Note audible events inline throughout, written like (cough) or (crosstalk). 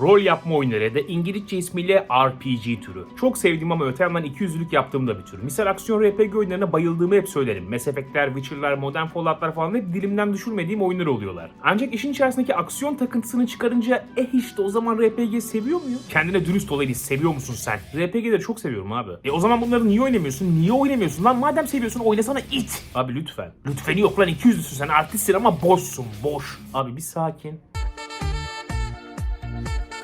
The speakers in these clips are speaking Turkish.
Rol yapma oyunları ya da İngilizce ismiyle RPG türü. Çok sevdiğim ama öte yandan 200'lük yaptığım da bir tür. Misal aksiyon RPG oyunlarına bayıldığımı hep söylerim. Mass Effect'ler, Witcher'lar, Modern Fallout'lar falan hep dilimden düşürmediğim oyunlar oluyorlar. Ancak işin içerisindeki aksiyon takıntısını çıkarınca eh işte o zaman RPG seviyor muyum? Kendine dürüst olaydı seviyor musun sen? RPG'leri çok seviyorum abi. E o zaman bunları niye oynamıyorsun? Niye oynamıyorsun lan? Madem seviyorsun oynasana it. Abi lütfen. Lütfen yok lan 200'lüsün sen artistsin ama boşsun boş. Abi bir sakin.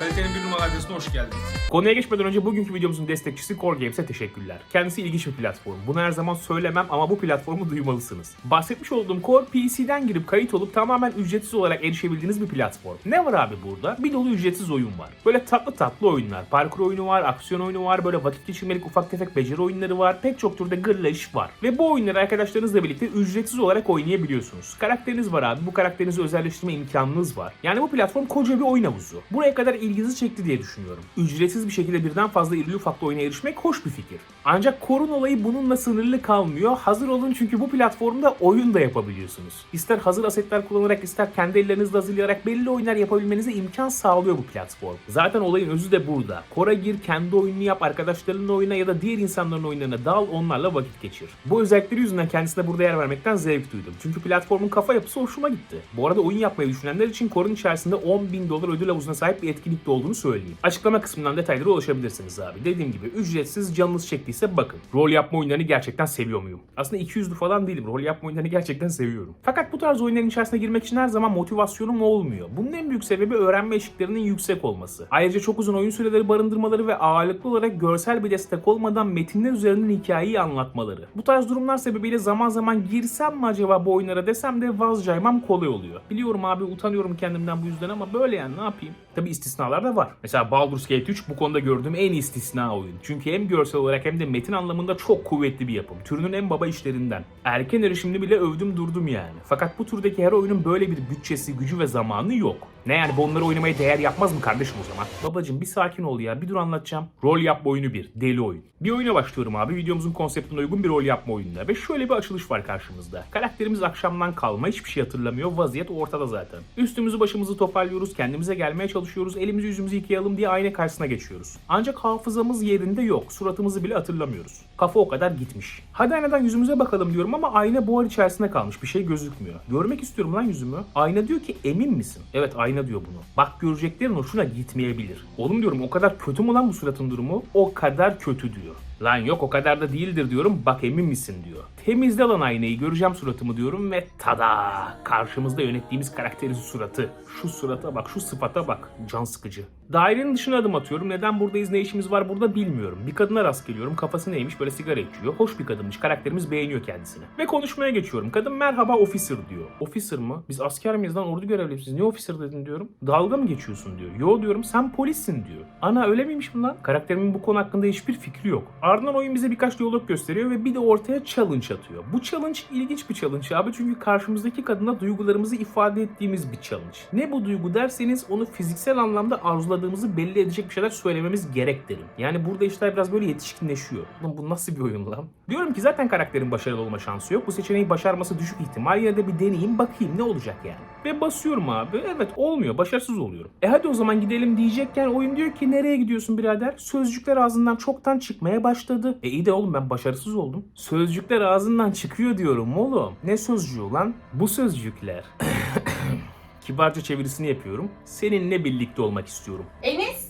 Kalitenin bir numaralı adresine hoş geldiniz. Konuya geçmeden önce bugünkü videomuzun destekçisi Core Games'e teşekkürler. Kendisi ilginç bir platform. Bunu her zaman söylemem ama bu platformu duymalısınız. Bahsetmiş olduğum Core PC'den girip kayıt olup tamamen ücretsiz olarak erişebildiğiniz bir platform. Ne var abi burada? Bir dolu ücretsiz oyun var. Böyle tatlı tatlı oyunlar. Parkur oyunu var, aksiyon oyunu var, böyle vakit geçirmelik ufak tefek beceri oyunları var. Pek çok türde gırla var. Ve bu oyunları arkadaşlarınızla birlikte ücretsiz olarak oynayabiliyorsunuz. Karakteriniz var abi. Bu karakterinizi özelleştirme imkanınız var. Yani bu platform koca bir oyun havuzu. Buraya kadar ilginizi çekti diye düşünüyorum. Ücretsiz bir şekilde birden fazla irili ufaklı oyuna erişmek hoş bir fikir. Ancak korun olayı bununla sınırlı kalmıyor. Hazır olun çünkü bu platformda oyun da yapabiliyorsunuz. İster hazır asetler kullanarak ister kendi ellerinizle hazırlayarak belli oyunlar yapabilmenize imkan sağlıyor bu platform. Zaten olayın özü de burada. Kora gir, kendi oyununu yap, arkadaşlarınla oyna ya da diğer insanların oyunlarına dal, onlarla vakit geçir. Bu özellikleri yüzünden kendisine burada yer vermekten zevk duydum. Çünkü platformun kafa yapısı hoşuma gitti. Bu arada oyun yapmayı düşünenler için Core'un içerisinde 10 bin dolar ödül havuzuna sahip bir etkinlikte olduğunu söyleyeyim. Açıklama kısmından detaylara ulaşabilirsiniz abi. Dediğim gibi ücretsiz canınız çektiyse bakın. Rol yapma oyunlarını gerçekten seviyor muyum? Aslında 200'lü falan değilim. Rol yapma oyunlarını gerçekten seviyorum. Fakat bu tarz oyunların içerisine girmek için her zaman motivasyonum olmuyor. Bunun en büyük sebebi öğrenme eşiklerinin yüksek olması. Ayrıca çok uzun oyun süreleri barındırmaları ve ağırlıklı olarak görsel bir destek olmadan metinler üzerinden hikayeyi anlatmaları. Bu tarz durumlar sebebiyle zaman zaman girsem mi acaba bu oyunlara desem de vazcaymam kolay oluyor. Biliyorum abi utanıyorum kendimden bu yüzden ama böyle yani ne yapayım? Tabi istisnalar da var. Mesela Baldur's Gate 3 bu konuda gördüğüm en istisna oyun. Çünkü hem görsel olarak hem de metin anlamında çok kuvvetli bir yapım. Türünün en baba işlerinden. Erken erişimli bile övdüm durdum yani. Fakat bu türdeki her oyunun böyle bir bütçesi, gücü ve zamanı yok. Ne yani bu onları oynamaya değer yapmaz mı kardeşim o zaman? Babacım bir sakin ol ya bir dur anlatacağım. Rol yapma oyunu bir. Deli oyun. Bir oyuna başlıyorum abi. Videomuzun konseptine uygun bir rol yapma oyununda. Ve şöyle bir açılış var karşımızda. Karakterimiz akşamdan kalma hiçbir şey hatırlamıyor. Vaziyet ortada zaten. Üstümüzü başımızı toparlıyoruz. Kendimize gelmeye çalışıyoruz. Elimizi yüzümüzü yıkayalım diye ayna karşısına geçiyoruz. Ancak hafızamız yerinde yok. Suratımızı bile hatırlamıyoruz. Kafa o kadar gitmiş. Hadi aynadan yüzümüze bakalım diyorum ama ayna buhar içerisinde kalmış. Bir şey gözükmüyor. Görmek istiyorum lan yüzümü. Ayna diyor ki emin misin? Evet ayna diyor bunu. Bak göreceklerin hoşuna gitmeyebilir. Oğlum diyorum o kadar kötü mü lan bu suratın durumu? O kadar kötü diyor. Lan yok o kadar da değildir diyorum. Bak emin misin diyor. Temizle lan aynayı göreceğim suratımı diyorum ve tada! Karşımızda yönettiğimiz karakterin suratı. Şu surata bak, şu sıfata bak. Can sıkıcı. Dairenin dışına adım atıyorum. Neden buradayız, ne işimiz var burada bilmiyorum. Bir kadına rast geliyorum. Kafası neymiş böyle sigara içiyor. Hoş bir kadınmış. Karakterimiz beğeniyor kendisini. Ve konuşmaya geçiyorum. Kadın merhaba officer diyor. Officer mı? Biz asker miyiz lan ordu görevlisiyiz. Niye officer dedin diyorum. Dalga mı geçiyorsun diyor. Yo diyorum sen polissin diyor. Ana öyle miymiş bu lan? Karakterimin bu konu hakkında hiçbir fikri yok. Ardından oyun bize birkaç diyalog gösteriyor ve bir de ortaya challenge atıyor. Bu challenge ilginç bir challenge abi çünkü karşımızdaki kadına duygularımızı ifade ettiğimiz bir challenge. Ne bu duygu derseniz onu fiziksel anlamda arzuladığımızı belli edecek bir şeyler söylememiz gerek derim. Yani burada işler biraz böyle yetişkinleşiyor. Lan bu nasıl bir oyun lan? Diyorum ki zaten karakterin başarılı olma şansı yok. Bu seçeneği başarması düşük ihtimal. Yine de bir deneyeyim bakayım ne olacak yani. Ve basıyorum abi. Evet olmuyor. Başarısız oluyorum. E hadi o zaman gidelim diyecekken oyun diyor ki nereye gidiyorsun birader? Sözcükler ağzından çoktan çıkmaya başladı. E iyi de oğlum ben başarısız oldum. Sözcükler ağzından çıkıyor diyorum oğlum. Ne sözcüğü lan? Bu sözcükler. (coughs) Kibarca çevirisini yapıyorum. Seninle birlikte olmak istiyorum. Enes,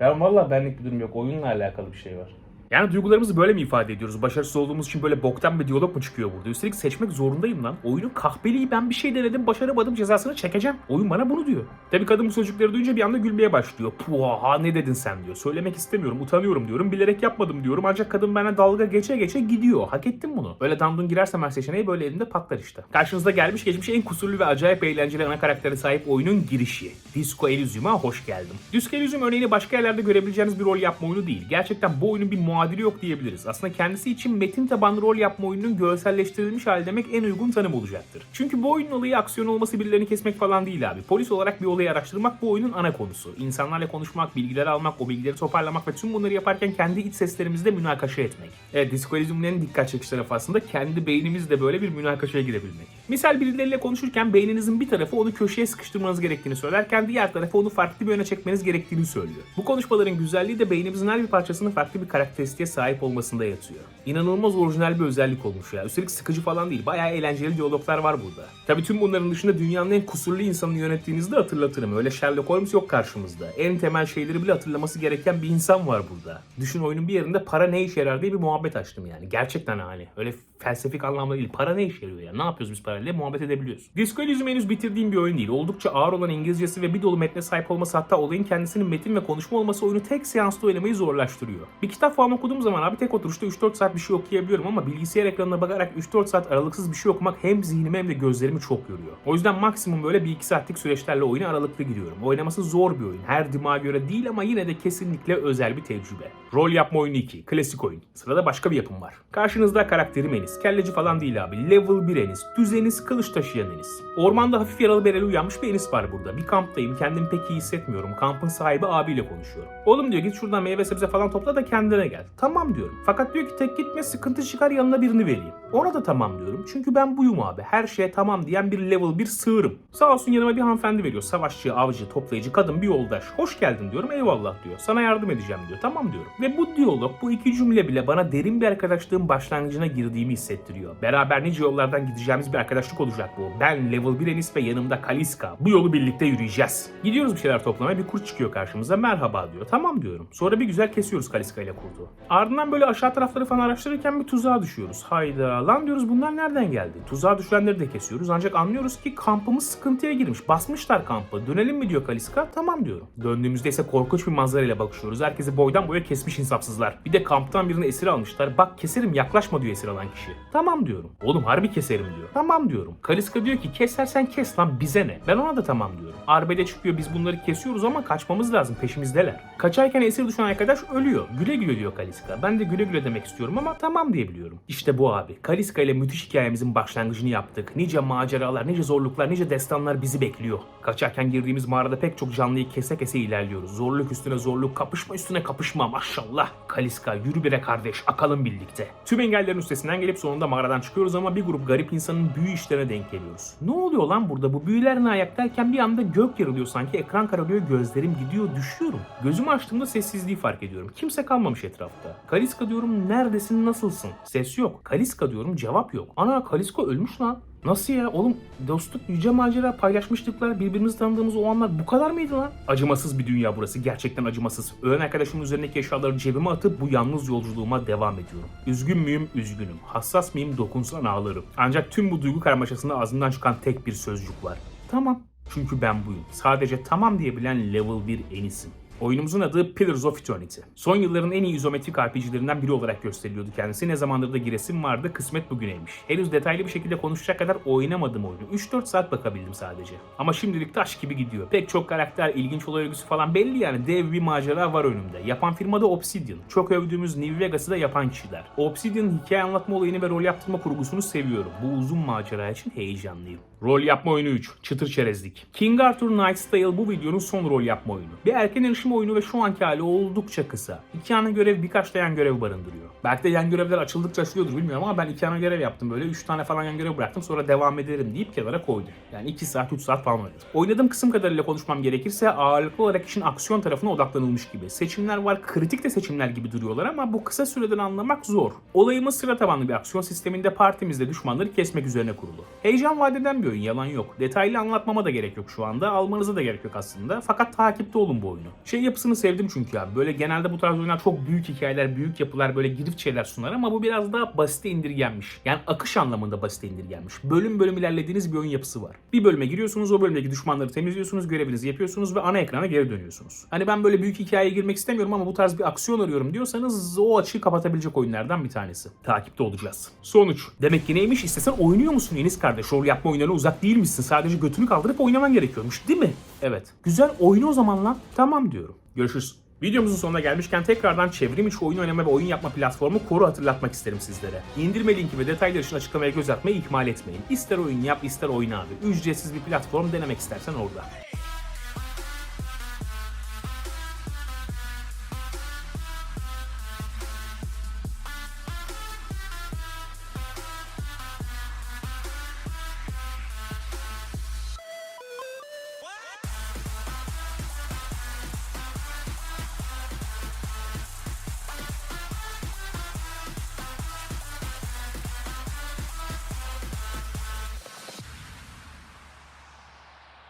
Ya valla benlik bir durum yok. Oyunla alakalı bir şey var. Yani duygularımızı böyle mi ifade ediyoruz? Başarısız olduğumuz için böyle boktan bir diyalog mu çıkıyor burada? Üstelik seçmek zorundayım lan. Oyunun kahpeliği ben bir şey denedim başaramadım cezasını çekeceğim. Oyun bana bunu diyor. Tabii kadın bu sözcükleri duyunca bir anda gülmeye başlıyor. Puha ne dedin sen diyor. Söylemek istemiyorum utanıyorum diyorum. Bilerek yapmadım diyorum. Ancak kadın bana dalga geçe geçe gidiyor. Hak ettim bunu. Böyle dandun girersem her seçeneği böyle elimde patlar işte. Karşınızda gelmiş geçmiş en kusurlu ve acayip eğlenceli ana karaktere sahip oyunun girişi. Disco Elysium'a hoş geldin. Disco Elysium örneğini başka yerlerde görebileceğiniz bir rol yapma oyunu değil. Gerçekten bu oyunun bir muadili yok diyebiliriz. Aslında kendisi için metin tabanlı rol yapma oyununun görselleştirilmiş hali demek en uygun tanım olacaktır. Çünkü bu oyunun olayı aksiyon olması birilerini kesmek falan değil abi. Polis olarak bir olayı araştırmak bu oyunun ana konusu. İnsanlarla konuşmak, bilgileri almak, o bilgileri toparlamak ve tüm bunları yaparken kendi iç seslerimizle münakaşa etmek. Evet, Disco Elysium'un dikkat çekici tarafı aslında kendi beynimizle böyle bir münakaşaya girebilmek. Misal birileriyle konuşurken beyninizin bir tarafı onu köşeye sıkıştırmanız gerektiğini söylerken diğer tarafı onu farklı bir yöne çekmeniz gerektiğini söylüyor. Bu konuşmaların güzelliği de beynimizin her bir parçasının farklı bir karakteristiğe sahip olmasında yatıyor. İnanılmaz orijinal bir özellik olmuş ya. Üstelik sıkıcı falan değil. Bayağı eğlenceli diyaloglar var burada. Tabii tüm bunların dışında dünyanın en kusurlu insanını yönettiğinizi de hatırlatırım. Öyle Sherlock Holmes yok karşımızda. En temel şeyleri bile hatırlaması gereken bir insan var burada. Düşün oyunun bir yerinde para ne işe yarar diye bir muhabbet açtım yani. Gerçekten hani. Öyle felsefik anlamda değil. Para ne işe yarıyor ya? Ne yapıyoruz biz parayla? Muhabbet edebiliyoruz. Disco Elysium henüz bitirdiğim bir oyun değil. Oldukça ağır olan İngilizcesi ve bir dolu metne sahip olması hatta olayın kendisinin metin ve konuşma olması oyunu tek seansta oynamayı zorlaştırıyor. Bir kitap falan okuduğum zaman abi tek oturuşta 3-4 saat bir şey okuyabiliyorum ama bilgisayar ekranına bakarak 3-4 saat aralıksız bir şey okumak hem zihnimi hem de gözlerimi çok yoruyor. O yüzden maksimum böyle 1-2 saatlik süreçlerle oyuna aralıklı giriyorum. Oynaması zor bir oyun. Her dimağa göre değil ama yine de kesinlikle özel bir tecrübe. Rol yapma oyunu 2. Klasik oyun. Sırada başka bir yapım var. Karşınızda karakterim Enis. Kelleci falan değil abi. Level 1 Enis. Düzeniz kılıç taşıyan Enis. Ormanda hafif yaralı bereli uyanmış bir Enis var burada. Bir kamptayım. Kendimi pek iyi hissetmiyorum. Kampın sahibi abiyle konuşuyorum. Oğlum diyor git şuradan meyve sebze falan topla da kendine gel. Tamam diyorum. Fakat diyor ki tek gitme sıkıntı çıkar yanına birini vereyim. Ona da tamam diyorum. Çünkü ben buyum abi. Her şeye tamam diyen bir level 1 sığırım. Sağ olsun yanıma bir hanımefendi veriyor. Savaşçı, avcı, toplayıcı, kadın bir yoldaş. Hoş geldin diyorum. Eyvallah diyor. Sana yardım edeceğim diyor. Tamam diyorum. Ve bu diyalog, bu iki cümle bile bana derin bir arkadaşlığın başlangıcına girdiğimi hissettiriyor. Beraber nice yollardan gideceğimiz bir arkadaşlık olacak bu. Ben level 1 Enis ve yanımda Kaliska. Bu yolu birlikte yürüyeceğiz. Gidiyoruz bir şeyler toplamaya. Bir kurt çıkıyor karşımıza. Merhaba diyor. Tamam diyorum. Sonra bir güzel kesiyoruz Kaliska ile kurdu. Ardından böyle aşağı tarafları falan araştırırken bir tuzağa düşüyoruz. Hayda lan diyoruz bunlar nereden geldi? Tuzağa düşenleri de kesiyoruz. Ancak anlıyoruz ki kampımız sıkıntıya girmiş. Basmışlar kampı. Dönelim mi diyor Kaliska. Tamam diyorum. Döndüğümüzde ise korkunç bir manzara ile bakışıyoruz. Herkesi boydan boya kesmiş insafsızlar. Bir de kamptan birini esir almışlar. Bak keserim yaklaşma diyor esir alan kişi. Tamam diyorum. Oğlum harbi keserim diyor. Tamam diyorum. Kaliska diyor ki kesersen kes lan bize ne? Ben ona da tamam diyorum. Arbede çıkıyor biz bunları kesiyoruz ama kaçmamız lazım peşimizdeler. Kaçarken esir düşen arkadaş ölüyor. Güle güle diyor Kaliska. Ben de güle güle demek istiyorum ama tamam diyebiliyorum. İşte bu abi. Kaliska ile müthiş hikayemizin başlangıcını yaptık. Nice maceralar, nice zorluklar, nice destanlar bizi bekliyor. Kaçarken girdiğimiz mağarada pek çok canlıyı kese kese ilerliyoruz. Zorluk üstüne zorluk, kapışma üstüne kapışma maşallah. Kaliska yürü bire kardeş, akalım birlikte. Tüm engellerin üstesinden gelip sonunda mağaradan çıkıyoruz ama bir grup garip insanın büyü işlerine denk geliyoruz. Ne oluyor lan burada? Bu büyüler ne ayak bir anda gök yarılıyor sanki. Ekran kararıyor, gözlerim gidiyor, düşüyorum. Gözümü açtığımda sessizliği fark ediyorum. Kimse kalmamış etrafta. Kaliska diyorum neredesin, nasılsın? Ses yok. Kaliska diyorum cevap yok. Ana Kaliska ölmüş lan. Nasıl ya? Oğlum dostluk, yüce macera, paylaşmışlıklar, birbirimizi tanıdığımız o anlar bu kadar mıydı lan? Acımasız bir dünya burası. Gerçekten acımasız. Ölen arkadaşımın üzerindeki eşyaları cebime atıp bu yalnız yolculuğuma devam ediyorum. Üzgün müyüm? Üzgünüm. Hassas mıyım? Dokunsan ağlarım. Ancak tüm bu duygu karmaşasında ağzımdan çıkan tek bir sözcük var. Tamam. Çünkü ben buyum. Sadece tamam diyebilen level 1 enisim. Oyunumuzun adı Pillars of Eternity. Son yılların en iyi izometrik RPG'lerinden biri olarak gösteriliyordu kendisi. Ne zamandır da giresim vardı, kısmet bugüneymiş. Henüz detaylı bir şekilde konuşacak kadar oynamadım oyunu. 3-4 saat bakabildim sadece. Ama şimdilik taş gibi gidiyor. Pek çok karakter, ilginç olay örgüsü falan belli yani. Dev bir macera var önümde. Yapan firma da Obsidian. Çok övdüğümüz New Vegas'ı da yapan kişiler. Obsidian'ın hikaye anlatma olayını ve rol yaptırma kurgusunu seviyorum. Bu uzun macera için heyecanlıyım. Rol yapma oyunu 3. Çıtır çerezlik. King Arthur Knight's Tale bu videonun son rol yapma oyunu. Bir erken erişim oyunu ve şu anki hali oldukça kısa. İki ana görev birkaç da yan görev barındırıyor. Belki de yan görevler açıldıkça açılıyordur bilmiyorum ama ben iki ana görev yaptım böyle. Üç tane falan yan görev bıraktım sonra devam ederim deyip kenara koydum. Yani 2 saat 3 saat falan oynadım. Oynadığım kısım kadarıyla konuşmam gerekirse ağırlıklı olarak işin aksiyon tarafına odaklanılmış gibi. Seçimler var kritik de seçimler gibi duruyorlar ama bu kısa süreden anlamak zor. Olayımız sıra tabanlı bir aksiyon sisteminde partimizde düşmanları kesmek üzerine kurulu. Heyecan vadeden bir oyun yalan yok. Detaylı anlatmama da gerek yok şu anda. Almanıza da gerek yok aslında. Fakat takipte olun bu oyunu. Şey yapısını sevdim çünkü abi. Böyle genelde bu tarz oyunlar çok büyük hikayeler, büyük yapılar, böyle girift şeyler sunar ama bu biraz daha basite indirgenmiş. Yani akış anlamında basite indirgenmiş. Bölüm bölüm ilerlediğiniz bir oyun yapısı var. Bir bölüme giriyorsunuz, o bölümdeki düşmanları temizliyorsunuz, görevinizi yapıyorsunuz ve ana ekrana geri dönüyorsunuz. Hani ben böyle büyük hikayeye girmek istemiyorum ama bu tarz bir aksiyon arıyorum diyorsanız o açığı kapatabilecek oyunlardan bir tanesi. Takipte olacağız. Sonuç. Demek ki neymiş? İstesen oynuyor musun Enis kardeş? Rol yapma oyunlarına uzak değil misin? Sadece götünü kaldırıp oynaman gerekiyormuş değil mi? Evet. Güzel oyna o zaman lan. Tamam diyorum. Görüşürüz. Videomuzun sonuna gelmişken tekrardan çevrim içi oyun oynama ve oyun yapma platformu Koru hatırlatmak isterim sizlere. İndirme linki ve detaylar için açıklamaya göz atmayı ihmal etmeyin. İster oyun yap ister oyna abi. Ücretsiz bir platform denemek istersen orada.